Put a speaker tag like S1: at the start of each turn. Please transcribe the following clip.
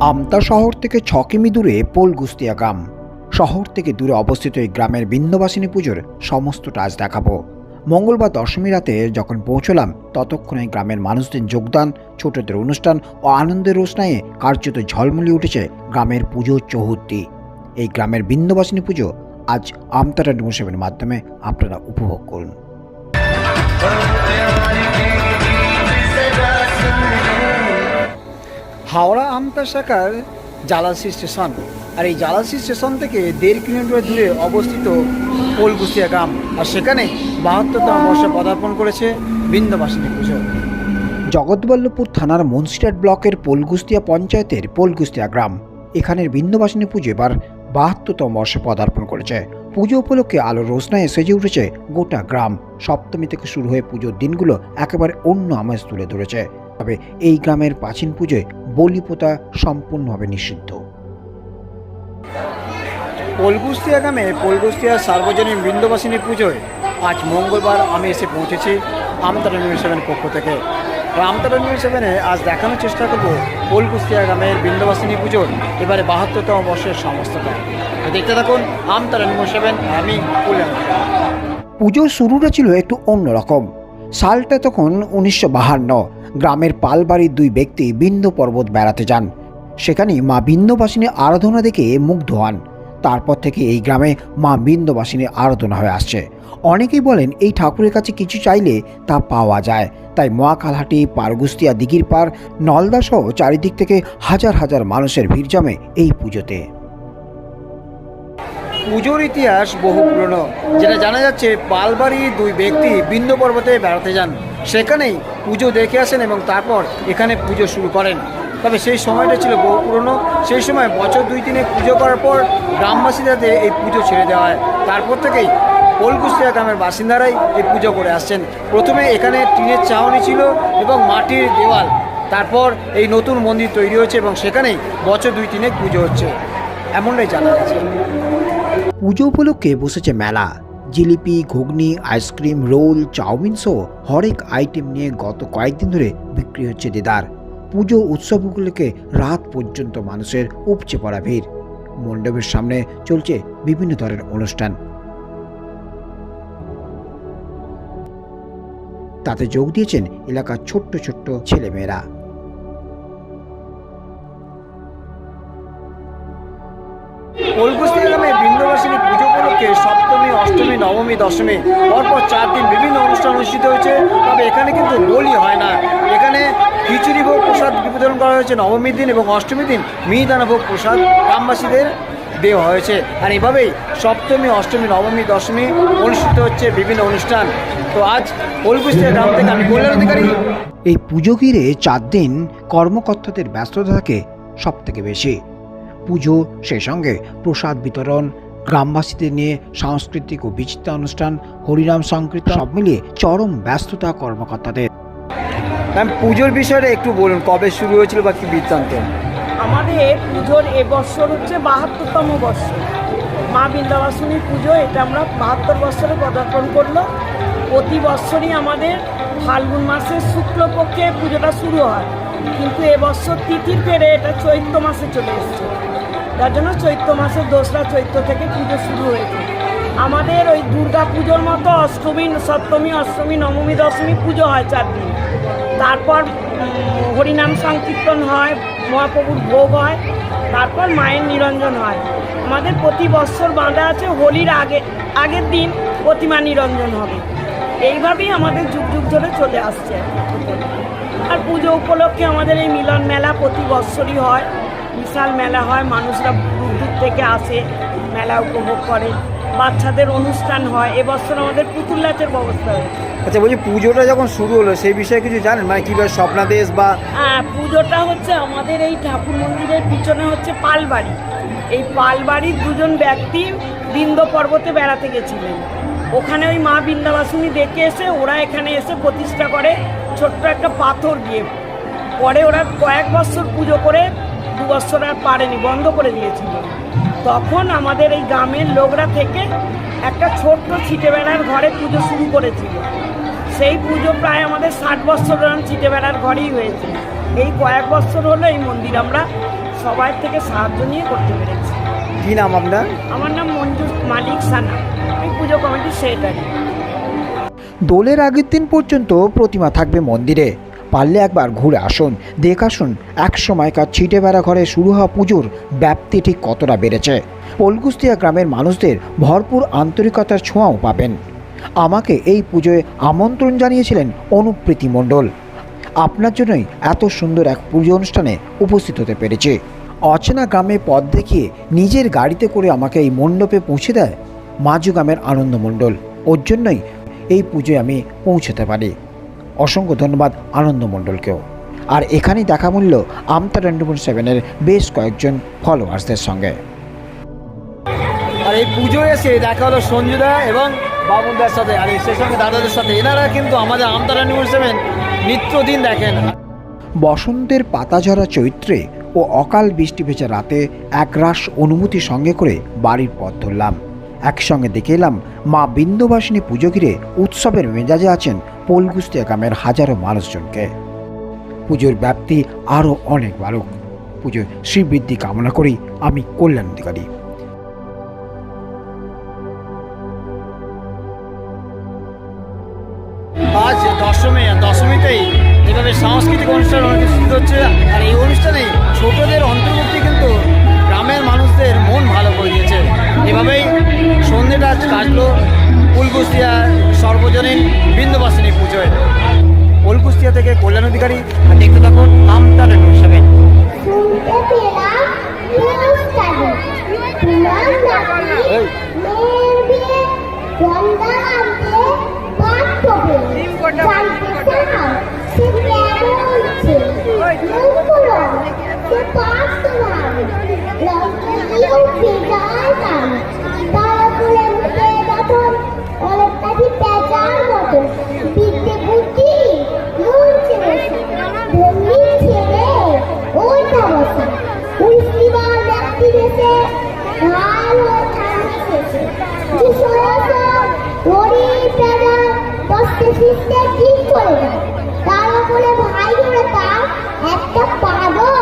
S1: আমতা শহর থেকে ছ কিমি দূরে পোলগুস্তিয়া গ্রাম। শহর থেকে দূরে অবস্থিত এই গ্রামের বিন্দবাসিনী পুজোর সমস্তটা আজ দেখাবো। মঙ্গলবার দশমী রাতে যখন পৌঁছলাম, ততক্ষণে গ্রামের মানুষদের যোগদান, ছোটদের অনুষ্ঠান ও আনন্দের রোশনাইয়ে কার্যত ঝলমলি উঠেছে গ্রামের পুজো চৌহদ্দি। এই গ্রামের বিন্দবাসিনী পুজো আজ আমতারা ডেমোসেবের মাধ্যমে আপনারা উপভোগ করুন।
S2: হাওড়া আমতা শাখার জালাসি স্টেশন। আর এই জালাসি স্টেশন থেকে দেড় কিলোমিটার দূরে অবস্থিত পোলগুসিয়া গ্রাম। আর সেখানে বাহাত্তরতম বর্ষে পদার্পণ করেছে বৃন্দবাসিনী পুজো।
S1: জগৎবল্লভপুর থানার মুন্সিরাট ব্লকের পোলগুস্তিয়া পঞ্চায়েতের পোলগুস্তিয়া গ্রাম। এখানের বিন্দুবাসিনী পুজো এবার বাহাত্তরতম বর্ষে পদার্পণ করেছে। পুজো উপলক্ষে আলো রোশনায় সেজে উঠেছে গোটা গ্রাম। সপ্তমী থেকে শুরু হয়ে পুজোর দিনগুলো একেবারে অন্য আমেজ তুলে ধরেছে। তবে এই গ্রামের প্রাচীন পুজোয় বলি পোতা সম্পূর্ণভাবে নিষিদ্ধ।
S2: পোলগুস্তিয়া গ্রামে পোলগুস্তিয়া সার্বজনীন বৃন্দবাসিনী পুজোয় আজ মঙ্গলবার আমি এসে পৌঁছেছি আমতারা নিউজ সেভেন পক্ষ থেকে। আমতারা নিউজ সেভেনে আজ দেখানোর চেষ্টা করব পোলগুস্তিয়া গ্রামের বৃন্দবাসিনী পুজোর এবারে বাহাত্তরতম বর্ষের সমস্তটা দেখতে থাকুন আমতারা নিউজ সেভেন আমি কল্যাণ।
S1: পুজোর শুরুটা ছিল একটু অন্যরকম। সালটা তখন উনিশশো বাহান্ন। গ্রামের পালবাড়ির দুই ব্যক্তি বিন্ধ্য পর্বত বেড়াতে যান। সেখানে মা বিন্দবাসিনী আরাধনা দেখে মুগ্ধ হন। তারপর থেকে এই গ্রামে মা বিন্দবাসিনী আরাধনা হয়ে আসছে। অনেকেই বলেন, এই ঠাকুরের কাছে কিছু চাইলে তা পাওয়া যায়। তাই মহাকালহাটি, পারগুস্তিয়া দিঘির পার নলদা সহ চারিদিক থেকে হাজার হাজার মানুষের ভিড় জমে এই পুজোতে।
S2: পুজোর ইতিহাস বহু পুরনো। যেটা জানা যাচ্ছে পালবাড়ি দুই ব্যক্তি বিন্ধ্য পর্বতে বেড়াতে যান। সেখানেই পুজো দেখে আসেন এবং তারপর এখানে পুজো শুরু করেন। তবে সেই সময়টা ছিল বহু পুরনো। সেই সময় বছর দুই তিনে পুজো করার পর গ্রামবাসীদের এই পুজো ছেড়ে দেওয়া হয়। তারপর থেকেই পোলকুস্তিয়া গ্রামের বাসিন্দারাই এই পুজো করে আসছেন। প্রথমে এখানে টিনের চাউনি ছিল এবং মাটির দেওয়াল। তারপর এই নতুন মন্দির তৈরি হয়েছে এবং সেখানেই বছর দুই তিনে পুজো হচ্ছে। এমনটাই জানা গেছে।
S1: পুজো উপলক্ষে বসেছে মেলা। Jalebi, ghugni, ice cream, roll, chow mein সহ হরেক আইটেম নিয়ে গত কয়েকদিন ধরে বিক্রি হচ্ছে দেদার। পুজো উৎসব উপলক্ষে রাত পর্যন্ত মানুষের উপচে পড়া ভিড়। মণ্ডপের সামনে চলছে বিভিন্ন ধরনের অনুষ্ঠান। তাতে যোগ দিয়েছেন এলাকার ছোট্ট ছোট্ট ছেলেমেয়েরা।
S2: গ্রামে পুজো উপলক্ষে সপ্তমী অষ্টমী, নবমী, দশমী, পরপর চার দিন বিভিন্ন অনুষ্ঠান অনুষ্ঠিত হয়েছে। তবে এখানে কিন্তু বলি হয় না। এখানে খিচুড়ি ভোগ প্রসাদ বিতরণ করা হয়েছে নবমীর দিন এবং অষ্টমীর দিন মিহিদানা ভোগ প্রসাদ গ্রামবাসীদের দেওয়া হয়েছে। আর এভাবেই সপ্তমী, অষ্টমী, নবমী, দশমী অনুষ্ঠিত হচ্ছে বিভিন্ন অনুষ্ঠান। তো আজ কলকুস্তিয়া গ্রাম থেকে আমি কল্যাণ অধিকারী।
S1: এই পুজো ঘিরে চার দিন কর্মকর্তাদের ব্যস্ততা থাকে সব থেকে বেশি। পুজো সেই সঙ্গে প্রসাদ বিতরণ গ্রামবাসীদের নিয়ে সাংস্কৃতিক ও বিচিত্র অনুষ্ঠান হরিনাম সংকীর্তন সব মিলিয়ে চরম ব্যস্ততা কর্মকর্তাদের।
S2: ম্যাম পুজোর বিষয়ে একটু বলুন কবে শুরু হয়েছিল বা কি বৃত্তান্ত?
S3: আমাদের পুজোর এবছর হচ্ছে বাহাত্তরতম বর্ষ। মা বৃন্দাবাসিনী পুজো এটা আমরা বাহাত্তর বছরে পদার্পণ করল। প্রতি বছরই আমাদের ফাল্গুন মাসের শুক্লপক্ষে পুজোটা শুরু হয়। কিন্তু এবছর তিথির পেরে এটা চৈত্র মাসে চলে এসেছে। যার জন্য চৈত্র মাসের দোসরা চৈত্র থেকে পুজো শুরু হয়েছে। আমাদের ওই দুর্গা পুজোর মতো অষ্টমী, সপ্তমী, অষ্টমী, নবমী, দশমী পুজো হয় চার দিন। তারপর হরিনাম সংকীর্তন হয়, মহাপ্রভুর ভোগ হয়, তারপর মায়ের নিরঞ্জন হয়। আমাদের প্রতি বছর বাঁধা আছে হোলির আগে, আগের দিন প্রতিমা নিরঞ্জন হবে। এইভাবেই আমাদের যুগ যুগ ধরে চলে আসছে। আর পুজো উপলক্ষে আমাদের এই মিলন মেলা প্রতি বছরই হয়। বিশাল মেলা হয় মানুষরা দূর দূর থেকে আসে মেলা উপভোগ করে। বাচ্চাদের অনুষ্ঠান হয় এবছর আমাদের পুতুল নাচের ব্যবস্থা হয়েছে।
S2: আচ্ছা বলছি পুজোটা যখন শুরু হলো সেই বিষয়ে কিছু জানেন? মানে কীভাবে স্বপ্নাদেশ বা
S3: হ্যাঁ পুজোটা হচ্ছে আমাদের এই ঠাকুর মন্দিরের পিছনে হচ্ছে পালবাড়ি। এই পালবাড়ির দুজন ব্যক্তি বিন্দ পর্বতে বেড়াতে গেছিলেন। ওখানে ওই মা বৃন্দাবাসিনী দেখে এসে ওরা এখানে এসে প্রতিষ্ঠা করে ছোট্ট একটা পাথর দিয়ে। পরে ওরা কয়েক বছর পুজো করে দু বছর আর পারেনি বন্ধ করে দিয়েছিল। তখন আমাদের এই গ্রামের লোকরা থেকে একটা ছোট্ট ছিটে বেড়ার ঘরে পুজো শুরু করেছিল। সেই পুজো প্রায় আমাদের ষাট বছর চিটে বেড়ার ঘরেই হয়েছে। এই কয়েক বছর হলো এই মন্দির আমরা সবাই থেকে সাহায্য নিয়ে করতে পেরেছি।
S2: কি নাম আপনার?
S3: আমার নাম মঞ্জু মালিক সানা। আমি পুজো কমিটির সেক্রেটারি
S1: দোলের আগের দিন পর্যন্ত প্রতিমা থাকবে মন্দিরে। পারলে একবার ঘুরে আসুন। দেখ আসুন এক সময়কার ছিটে বেড়া ঘরে শুরু হওয়া পুজোর ব্যাপ্তি ঠিক কতটা বেড়েছে। পলকুস্তিয়া গ্রামের মানুষদের ভরপুর আন্তরিকতার ছোঁয়াও পাবেন। আমাকে এই পুজোয় আমন্ত্রণ জানিয়েছিলেন অনুপ্রীতি মণ্ডল। আপনার জন্যই এত সুন্দর এক পুজো অনুষ্ঠানে উপস্থিত হতে পেরেছে। অচেনা গ্রামে পথ দেখিয়ে নিজের গাড়িতে করে আমাকে এই মণ্ডপে পৌঁছে দেয় মাজু গ্রামের আনন্দ মণ্ডল। ওর জন্যই এই পুজোয় আমি পৌঁছতে পারি। অসংখ্য ধন্যবাদ আনন্দ মণ্ডলকেও। আর এখানেই দেখা মূল্য আমতা টোয়েন্টি সেভেনের বেশ কয়েকজন ফলোয়ার্সদের সঙ্গে।
S2: আর এই পুজো এসে দেখা হলো সঞ্জুদা এবং বাবুনদার সাথে। আর এই সেই সঙ্গে দাদাদের সাথে। এনারা কিন্তু আমাদের আমতারা নিউজ সেভেন নিত্যদিন দেখেন।
S1: বসন্তের পাতাঝরা চৈত্রে ও অকাল বৃষ্টি ভেজা রাতে একরাশ অনুমতি সঙ্গে করে বাড়ির পথ ধরলাম। একসঙ্গে দেখে এলাম মা বিন্দুবাসিনী পুজো ঘিরে উৎসবের মেজাজে আছেন পোলগুস্তিয়া গ্রামের হাজারো মানুষজনকে। পুজোর ব্যাপ্তি আরও অনেক বাড়ুক। পুজোর শ্রীবৃদ্ধি কামনা করি আমি কল্যাণ অধিকারী
S2: আজ দশমী দশমীতেই এভাবে সাংস্কৃতিক অনুষ্ঠান অনুষ্ঠিত হচ্ছে, আর এই অনুষ্ঠানে ছোটদের অন্তর্ভুক্তি কিন্তু গ্রামের মানুষদের মন ভালো করে দিয়েছে। এভাবেই সন্ধ্যেটা কাটলো। ফুলকুস্তিয়া সর্বজনীন বিন্দুবাসিনী। পুজোয় ফুলকুস্তিয়া থেকে কল্যাণ অধিকারী আর দেখতে থাকুন আমতার
S4: অনুষ্ঠানে তোমার নাকি মাস্টার শিখতে ঠিক করে না তার উপরে ভাই ওরা তার একটা পাগল।